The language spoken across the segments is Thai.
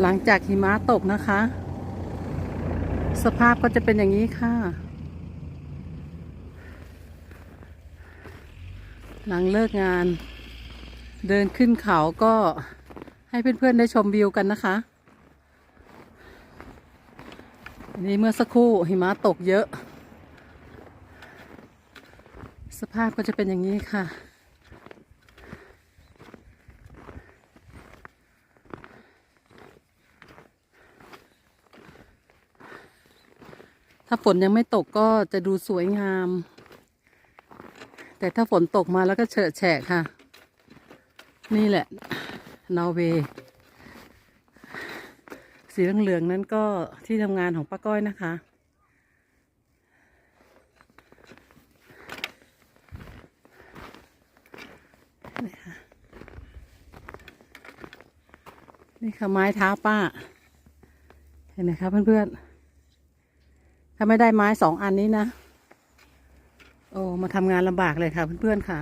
หลังจากหิมะตกนะคะ สภาพก็จะเป็นอย่างนี้ค่ะ หลังเลิกงาน เดินขึ้นเขาก็ให้เพื่อนๆได้ชมวิวกันนะคะอันนี้เมื่อสักครู่หิมะตกเยอะ สภาพก็จะเป็นอย่างนี้ค่ะ ถ้าฝนยังไม่ตกก็จะดูสวยงาม แต่ถ้าฝนตกมาแล้วก็เฉอะแฉะค่ะ นี่แหละ นอร์เวย์สีเหลืองๆนั้นก็ที่ทำงานของป้าก้อยนะคะ นี่ค่ะนี่ค่ะไม้เท้าป้า เห็นไหมคะเพื่อนๆ ถ้าไม่ได้ไม้สองอันนี้นะ โอ้มาทำงานลำบากเลยค่ะเพื่อนๆค่ะ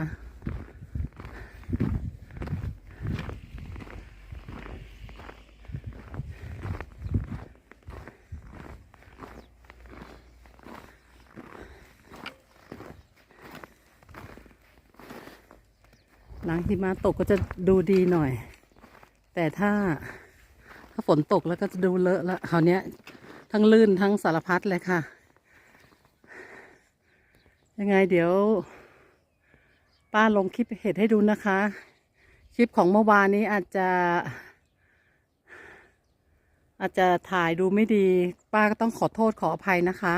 หลังหิมะตกก็จะดูดีหน่อย แต่ถ้าถ้าฝนตกแล้วก็จะดูเลอะละคราวนี้ ทั้งลื่นทั้งสารพัดเลยค่ะ ยังไงเดี๋ยว ป้าลงคลิปเห็ดให้ดูนะคะ คลิปของเมื่อวานนี้อาจจะ อาจจะถ่ายดูไม่ดี ป้าก็ต้องขอโทษขออภัยนะคะ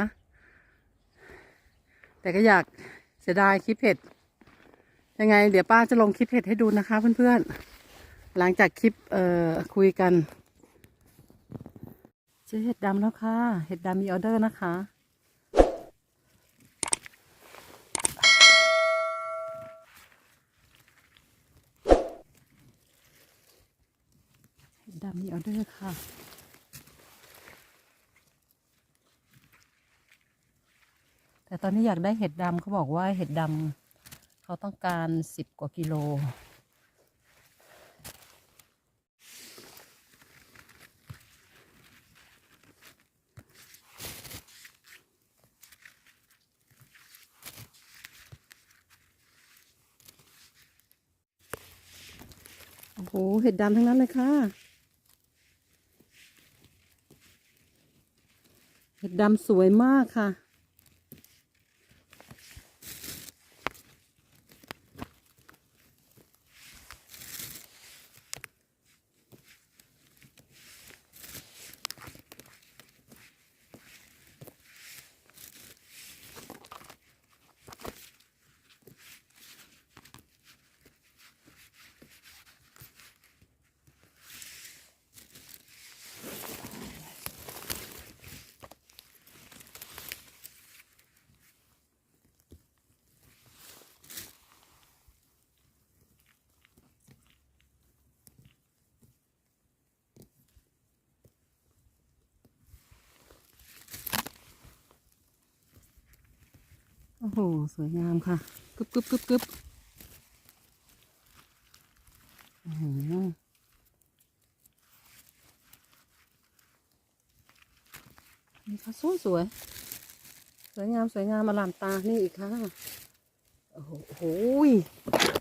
แต่ก็อยากเสียดายคลิปเห็ด ยังไง เดี๋ยวป้าจะลงคลิปเห็ดให้ดูนะคะ เพื่อนๆ หลังจากคลิปเอ่อคุยกัน จอเห็ดดำแล้วค่ะ เห็ดดำมีออเดอร์นะคะ เห็ดดำมีออเดอร์ค่ะ แต่ตอนนี้อยากได้เห็ดดำเขาบอกว่าเห็ดดำเขาต้องการสิบกว่ากิโล โอ้โหเห็ดดำทั้งนั้นเลยค่ะ เห็ดดำสวยมากค่ะ โอ้โห สวยงามค่ะกึบกึบกึบกึบอื้อหือนี่ค่ะสวยสวย สวยงามสวยงามมาลามตา นี่อีกค่ะ โอ้โหโอ้โหยอื้อหือ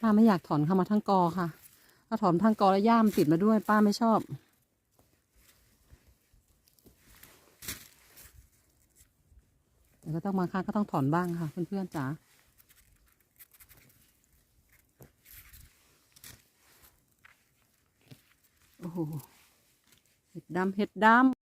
ป้าไม่อยากถอนเข้ามาทั้งกอค่ะ ถ้าถอนทั้งกอแล้วย่ามติดมาด้วย ป้าไม่ชอบแต่ก็ต้องบาครั้งก็ต้องถอนบ้างค่ะ เพื่อนๆจ๋าโอ้โหเห็ดดำเห็ดดำ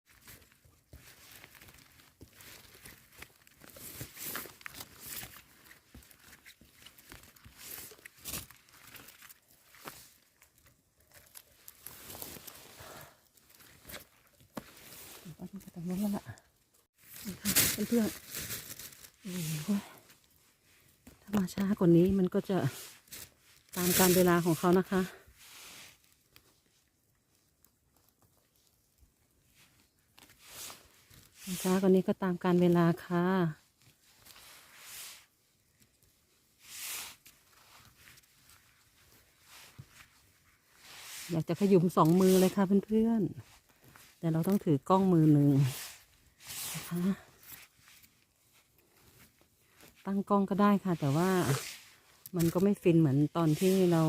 จะตามการเวลาของเขานะคะ ช้ากว่นี้ก็ตามการเวลาค่ะอยากจะขยุมสองมือเลยค่ะเพื่อนๆ แต่เราต้องถือกล้องมือหนึ่งนะคะ ตั้งกล้องก็ได้ค่ะแต่ว่า มันก็ไม่ฟินเหมือนตอนที่เรา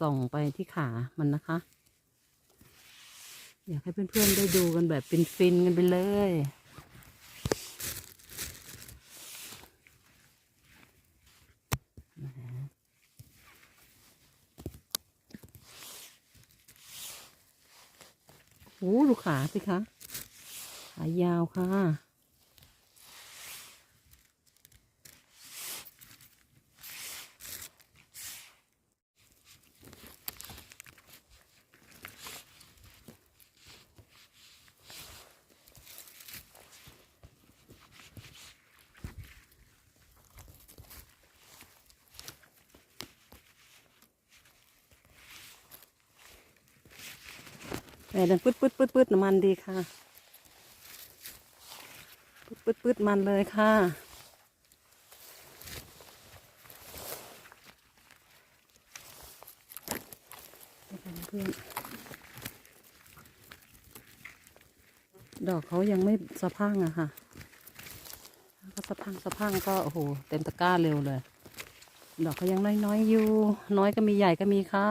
ส่องไปที่ขามันนะคะ อยากให้เพื่อนๆได้ดูกันแบบฟินๆกันไปเลย โอ้ดูขาสิคะ ขายาวค่ะ แม่ดันปึ๊ดปึ๊ดปึ๊ดปึ๊ดน้ำมันดีค่ะปึ๊ดปึ๊ดปึ๊ดมันเลยค่ะ ดอกเขายังไม่สะพังอะค่ะถ้าสะพังสะพังก็โอ้โหเต็มตะกร้าเร็วเลย ดอกเขายังน้อยๆอยู่ น้อยก็มีใหญ่ก็มีค่ะ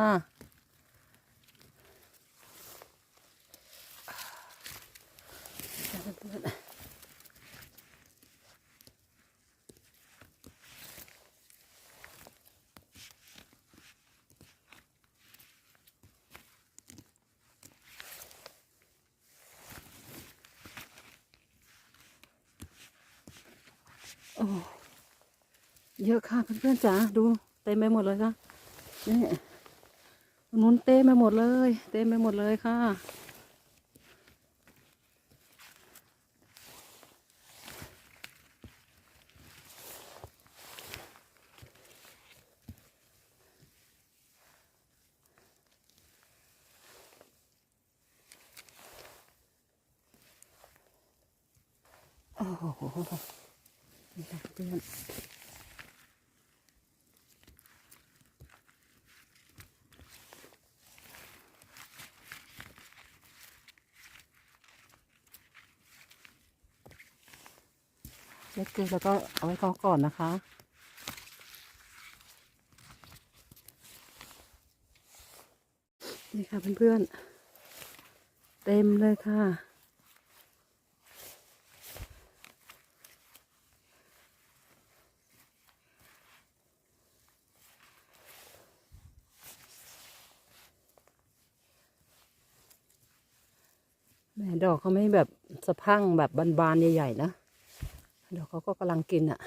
อ้เยอะค่ะเพื่อนๆจ๋าดูเต็มไปหมดเลยค่ะนี่นุนเต็มไปหมดเลย เต็มไปหมดเลยค่ะโอ้โห นี่ค่ะเพื่อนเล็กเกินแล้วก็เอาไว้เขาก่อนนะคะนี่ค่ะเพื่อนๆเต็มเลยค่ะ อกเขาไม่แบบสะพังแบบบานๆใหญ่ๆนะ เดอกเขาก็กำลังกินอะ่ะ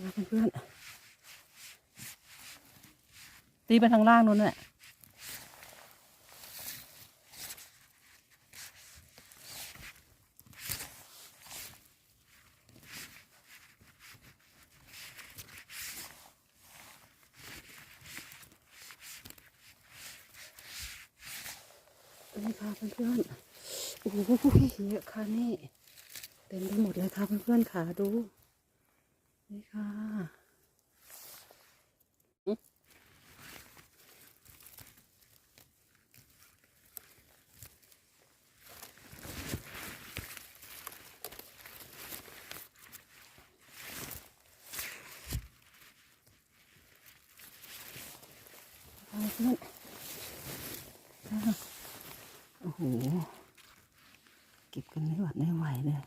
นะเพื่อนๆ ตีไปทางล่างนู้นแหละนี่ค่ะเพื่อนๆ โอ้โหเยอะค่ะนี่ เต็มไปหมดเลยค่ะเพื่อนๆค่ะดู นี่ค่ะอืมเอาเพื่อนอะ โอ้โห เก็บกันไม่หวัดไม่ไหวเลย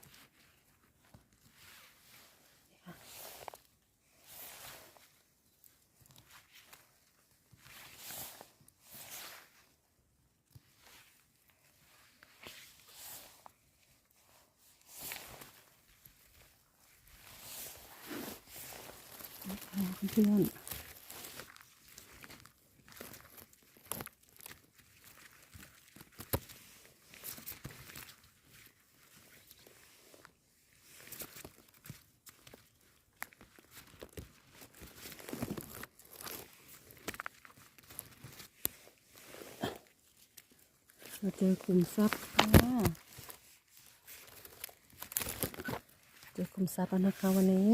เพื่อน เราเจอคุมทรัพย์ค่ะเจอคุมทรัพย์แล้วนะคะวันนี้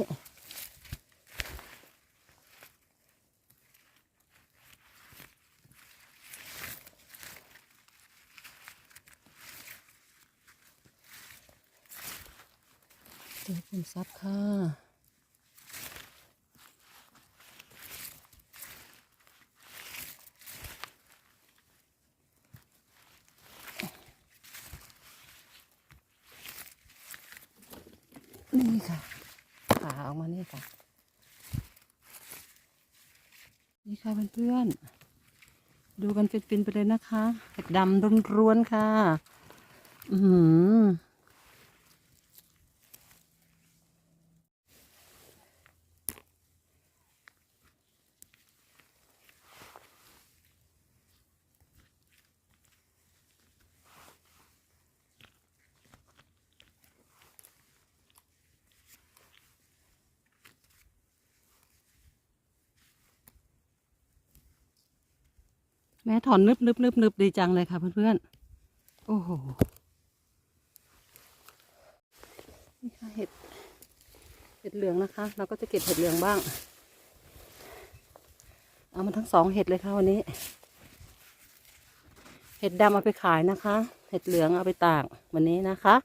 เจอคุมทรัพย์ค่ะ นี่ค่ะขาออกมานี่ค่ะ นี่ค่ะ เพื่อนๆ ดูกันฟินๆไปเลยนะคะเห็ดดำร้วนๆค่ะ อืม แม่ถอนนึบนึบนึบนึบดีจังเลยค่ะเพื่อนๆ โอ้โห นี่ค่ะเห็ด เห็ดเหลืองนะคะ เราก็จะเก็บเห็ดเหลืองบ้าง เอามาทั้งสองเห็ดเลยค่ะวันนี้ เห็ดดำเอาไปขายนะคะ เห็ดเหลืองเอาไปตากวันนี้นะคะ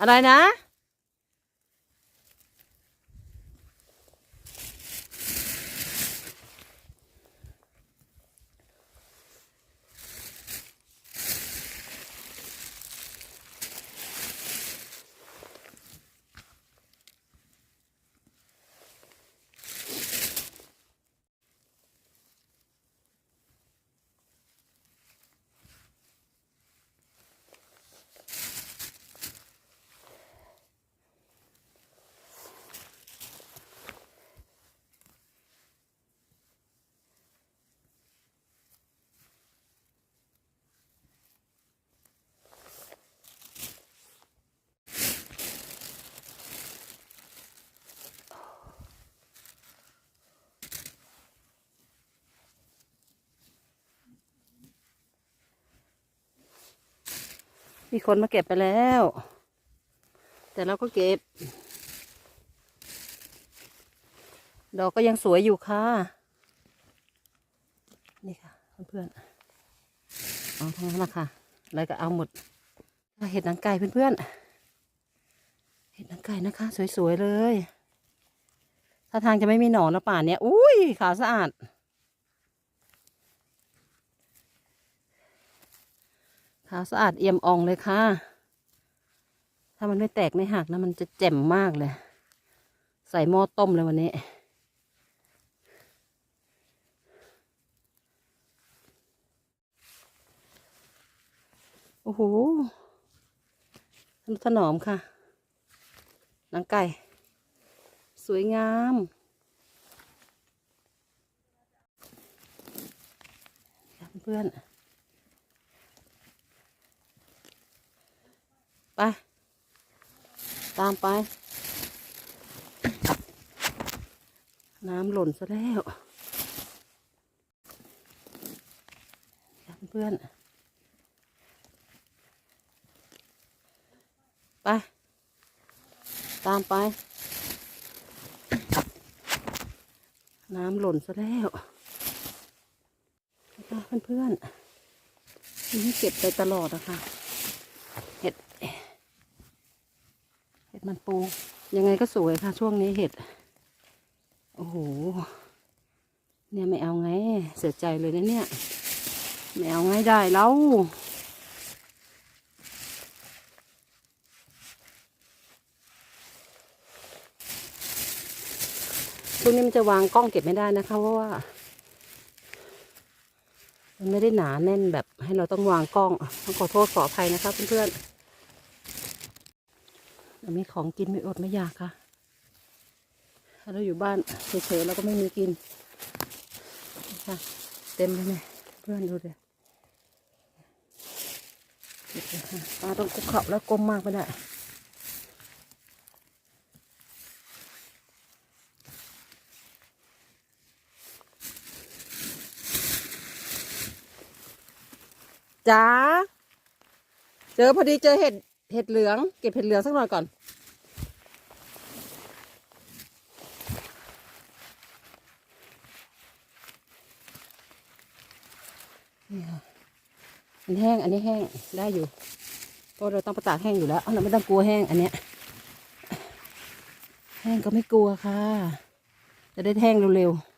อะไรนะ มีคนมาเก็บไปแล้ว แต่เราก็เก็บ ดอกก็ยังสวยอยู่ค่ะ นี่ค่ะเพื่อนๆเอาทั้งนั้นละค่ะอะไรก็เอาหมดเห็ดนังไก่เพื่อนๆ เห็ดนังไก่นะคะ สวยๆเลย ถ้าทางจะไม่มีหนอนแล้วป่านเนี้ย อุ้ยขาวสะอาด ขาวสะอาดเอี่ยมอ่องเลยค่ะ ถ้ามันไม่แตกไม่หักนะ มันจะแจ่มมากเลย ใส่หม้อต้มเลยวันนี้โอ้โหถนอมค่ะ หนังไก่ สวยงาม เพื่อน ไป ตามไป น้ำหล่นซะแล้วเพื่อนไป ตามไป น้ำหล่นซะแล้วนะคะเพื่อนนี่เก็บไปตลอดอะค่ะ เห็ด เห็ด มันปู ยังไงก็สวยค่ะ ช่วงนี้เห็ด โอ้โห เนี่ยไม่เอาไง เสียใจเลยนะเนี่ย ไม่เอาไงได้แล้วช่วงนี้มันจะวางกล้องเก็บไม่ได้นะคะเพราะว่า มันไม่ได้หนาแน่นแบบให้เราต้องวางกล้องต้องขอโทษขออภัยนะคะเพื่อนๆ มีของกินไม่อดไม่อยากค่ะ ถ้าเราอยู่บ้านเฉยๆเราก็ไม่มีกินค่ะเต็มเลยเนี่ยเพื่อนดูเลยปลาต้องคุกเข่าแล้วก้มมากไม่ได้จ๋าเจอพอดีเจอเห็ดเห็ดเหลือง เก็บเห็ดเหลืองสักหน่อยก่อนันแห้ง อันนี้แห้งได้อยู่เพราะเราต้องประตากแห้งอยู่แล้วเราไม่ต้องกลัวแห้งอันเนี้ย แห้งก็ไม่กลัวค่ะ จะได้แห้งเร็วๆ